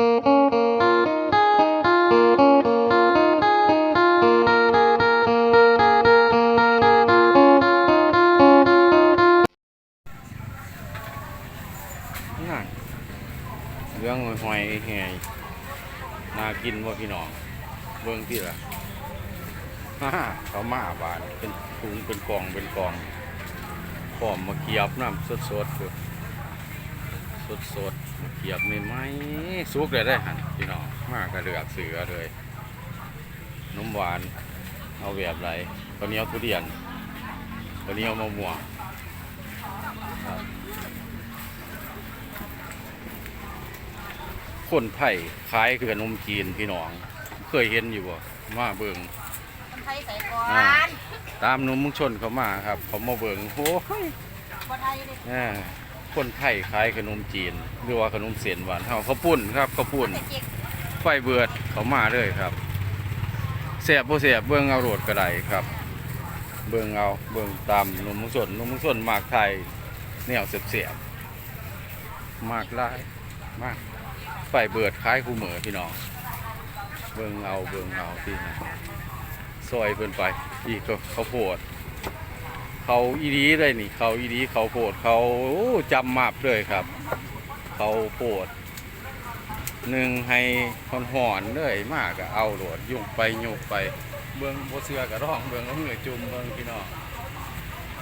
นั่นเรื่องหอยแห่น่ากินบ่พี่น้อง เบิ่งที่ละฮ่าเขามาบานเป็นถุงเป็นกองเป็นกองพร้อมมาเกียบน้ำสดสดๆคือสดสดๆ เกียบไม่ไหมสุกเลยได้หันพี่น้องมากระเดือกเสือเลยนมหวานเอาแบบไรข้าวเหนียวทุเรียนข้าวเหนียวมะม่วงครับคนไทยขายคือขนมจีนพี่น้อง เคยเห็นอยู่บ่มาเบิงไทยใส่ก่ออ่านตามหนุ่มมุงชนเขามาครับ เขามาเบิงโอ้ยบ่ไทยดิแหม่ คนไทยขายขนมจีน หรือว่าขนมเสียนหวานเฮาเขาวปุ้นครับเขาวปุ้นไฟเบือดเขามาเลยครับเสียบบ่เสียบเบิ่งเอาโรดก็ได้ครับ เบิ่งเอาเบิ่งตามนุ่มมุงชนหนุ่มมุงชนมากไทยแนวเสียบๆมากลายมากไฟเบิดคล้ายคู่เหมือพี่น้องเบิ่งเอาเบิ่งเอาที่นซอยเพิ่นไปอีกก็เขาโพด เขาอีดีเลยนี่ เขาอีดีเขาโพดเขาจำมาบเลยครับ เขาโพดหนึ่งให้หอนหอนเลยมากก็เอาหลดยุ่งไปยุ่งไป เบิ่งโบเสือกับร้องเบิ่งเอามือจุ่มเบิ่งพี่น้อง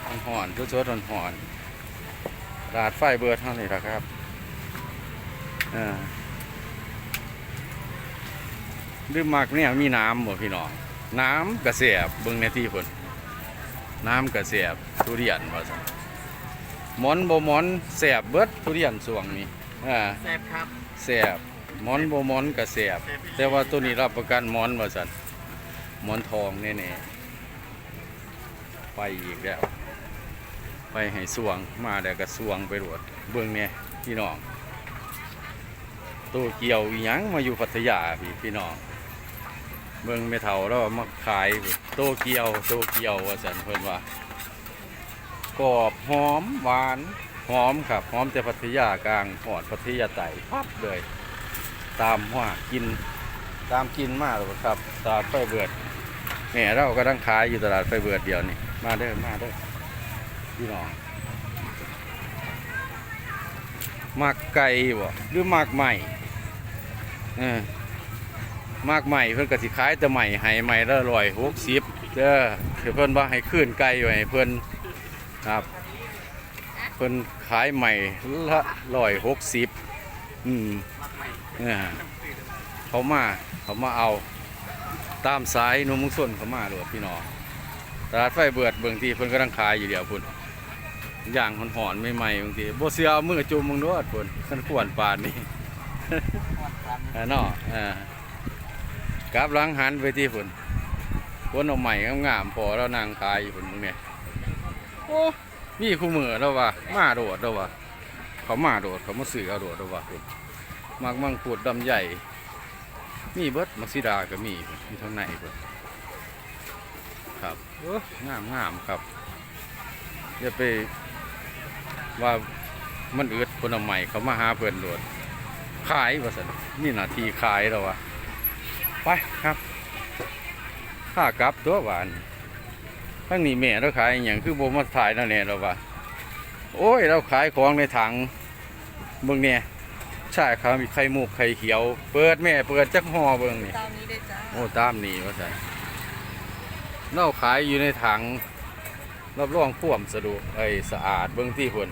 หอนหอนๆสดๆหอนหอนๆดาดไฟเบิดเท่านี้ละครับอ่าดื่มมากเนี่ยมีน้ำบ่พี่น้องน้ำกระเสียบเบิ่งในที่เพิ่น น้ำกระเสียบทุเรียนว่าซั่นหมอนบ่หมอนแสบเบิดทุเรียนสวงนี้อ่าแซ่บครับแสบหมอนบ่หมอนกระเสียบ แต่ว่าตัวนี้รับประกันหมอนว่าซั่นหมอนทองแน่ๆไปอีกแล้ว ไปให้สวงมาแล้วก็สวงไปรวดเบิ่งเนี่ยพี่น้องตัวเกี่ยวอีหยังมาอยู่พัทยาพี่พี่น้อง เมืองเมถาแล้วมาขายโตเกียวโตเกียวว่าสันเพิ่นว่ากรอบหอมหวานหอมครับหอมแต่พัทยากลางหอดพัทยาใต้พับเลย ตามว่ากิน ตามกินมากเลยครับตลาดไฟเบือดแหม่เราก็ตั้งขายอยู่ตลาดไฟเบือดเดียวนี่มาเด้อมาเด้อพี่น้องมักไก่บ่หรือมักใหม่เออ มากใหม่เพิ่อนกสิขายแต่ใหม่ให้ใหม่ละร้อยหกสิบเด้อเพิ่อนว่าให้คืนไก่ไว้ให้เพิ่อนครับ เพิ่อนขายใหม่ละร้อยหกสิบอืมเนี่ยเขามาเขามาเอาตามสายนุ่มมุงส้นเขามาโลดพี่น้องตลาดไฟเบิดเบิ่งที่เพิ่อนกำลังขายอยู่เดียวพุ่นย่างหอนๆใหม่ๆบางทีโบเสือเอามือจุ่มมึงโดดพุ่นคันขวนปานนี่เนาะอ่า กราบหล้างหันไปที่ฝนคนเอาใหม่งามๆพอเรานางขายอยู่ฝุ่นมึงเนี่ยโอ้นี่คู่มือแล้ววะมาโดดแล้ววะเขามาโดดเขามาสื่อเอาโดดแล้ววะพุ่นมักมังคุดดำใหญ่มีเบิดมักซิดาก็มีมีทั้งในพุ่นครับโอ้งามงามครับอย่าไปว่ามันอึดคนเอาใหม่เขามาหาเพื่อนโดดขายว่าสันนี่นาทีขายแล้ววะ ไปครับค่ากลับตัวหวานทั้งนี้แม่เราขายอหย่างคือโบมาถ่ายนั่นแน่เราวะโอ้ย เราขายของในถังเบิ่งเนี่ยใช่ครับมีไข่มุกไข่เขียว เปิดแม่เปิดจักห่อเบิ่งนี่ตามนี้เลยจ้าโอ้ตามนี่ว่าสันเราขายอยู่ในถังรับรองความสะดวกไอ้สะอาดเบิ่งที่คน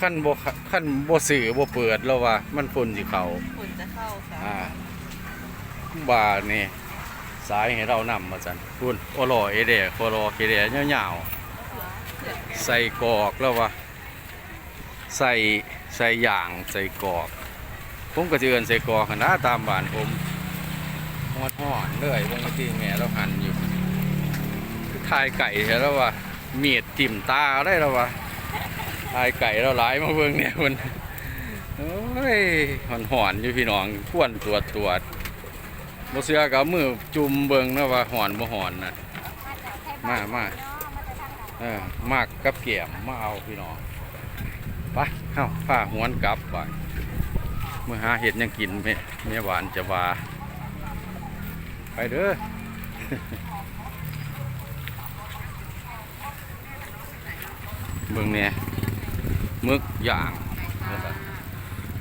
ขั้นบ่ขั้นบ่สื่อบ่เปิดแล้วว่ามันฝุ่นสิเขาฝุ่นจะเข้าค่ะ อ่าบานี่สายให้เรานำมาจันคุณโอโลเอเดโคโลเคเดเงาๆใส่กอกแล้ววะใส่ใส่ย่างใส่กอก ผมก็จะเอินใส่กอกนะตามบ้านผมหอดห่อนเลยบางทีแม่เราหันอยู่ทายไก่ใช่แล้ววะเมียดจิ้มตาได้แล้ววะทายไก่เราหลายมาเบิ่งเนี่ยมันโอ้ยหอนหอนอยู่พี่น้องควนตรวจตรวจ บ่เสือกับมือจุ่มเบิงนะว่าหอนบ่หอนน่ะมามาเออมากกับเกี่ยมมาเอาพี่น้องไปเอ้าผ้าหวนกลับไปเมื่อหาเห็ดยังกินแม่แม่หวานจะว่าไปเด้อเบิ่งเนี่ยมึกย่าง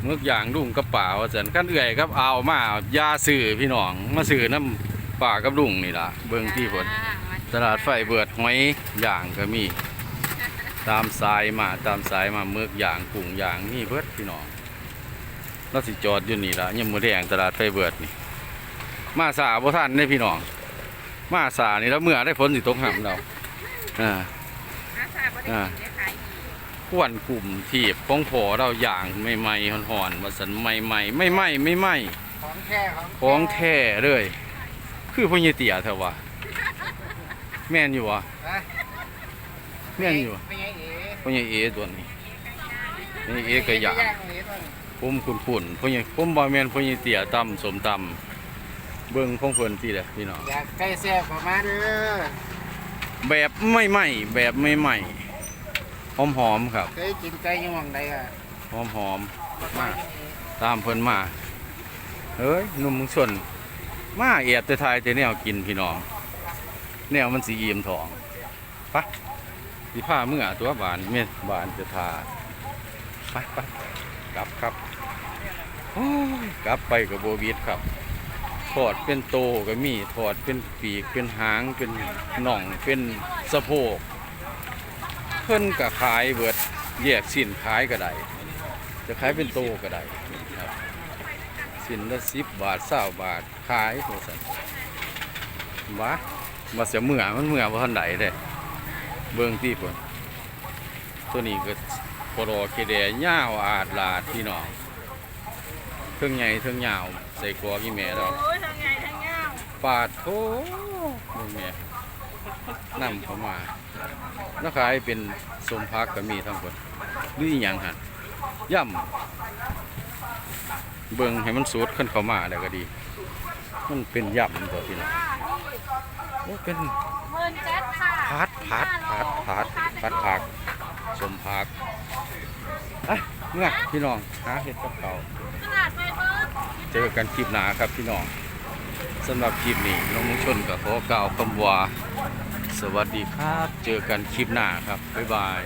มึกย่างดุ้งกระเป๋าเสันขั้นเอื่อยครับเอามายาสื่อพี่น้องมาสื่อน้ำป่ากับดุ้งนี่ล่ะเบิ่งที่ผลตลาดไฟเบิดหอยย่างก็มี ตามสายมาตามสายมาเมือกย่างกุ้งย่างนี่เบิดพี่น้องเราสิจอดอยู่นี่ละยังมือแดงตลาดไฟเบิดนี่ มาสาบ่ทันเด้พี่น้อง มาสานี่แล้วเมื่อได้ฝนสิตกห่ำเราอ่าอ่า ควนกลุ่มทีบของพอเราย่างใหม่ๆหอนๆมาสันใหม่ๆไม่ไหม้ไม่ไหม้ของแท้ของของแท้เลย คือพ่อใหญ่เตี๋ยเถอะวะแม่นอยู่วะนะแม่นอยู่วะไม่ไงเอ๋พ่อใหญ่เอตัวนี้พ่อใหญ่เอก็อยากย่างเลยต้นผมขุนขุนๆพ่อใหญ่ผมบ่แม่นพ่อใหญ่เตี๋ยตำสมตำเบิ่งของเพิ่นสิแหละพี่น้องอยากใกล้แซ่บประมาณเด้อแบบไม่ไหม้แบบไม่ไหม้ หอมหอมๆครับเคยกินไก่ยังหวังใดอะหอมหอมๆมาตามเพิ่นมาเฮ้ยหนุ่มมึงชนมาแอบแต่ทายแต่แนวกินพี่น้องแนวมันสีอิ่มท้องไปะสิพาเมื่อตัวบานเมียบานจะทาไปไปกลับครับโอ้ยกลับไปกับโบวิดครับถอดเป็นโตก็มีถอดเป็นปีกเป็นหางเป็นหน่องเป็นสะโพก เพิ่นก็ขายเบิดแยกสินขายก็ได้จะขายเป็นโตก็ได้ครับสินละสิบบาทเศร้าบาทขายโหสันบ้ามาเสียเมื่อมันเมื่อว่าทันใดเด้เบิ่งที่พุ่นตัวนี้ก็ปรอเคเดยาวอาดลาดพี่น้องเทิงใหญ่เทิงยาวใส่กรอกอีแม่เราโอ้ยทางไงทางเงาปาดโถเบิ่งแม่ นำเข้ามาแล้วขายเป็นสมพักก็มีทั้งคนหรืออหยังหั่นย่ำเบิ่งให้มันสูดขึ้นเข้ามาแล้วก็ดี มันเป็นย่ำตัวพี่น้องโอ้เป็นเมินแจ๊ดค่ะพัดพัดพัดพัดพัดผักสมผักอะเมื่อพี่น้องหาเห็ดกับเขาวตลาดไฟเบิร์ดเจอกันคลิปหน้าครับพี่น้องสำหรับคลิปนี้น้องมุงชนกับขอกล่าวคำว่าส วัสดีครับ เจอกันคลิปหน้าครับ บ๊ายบาย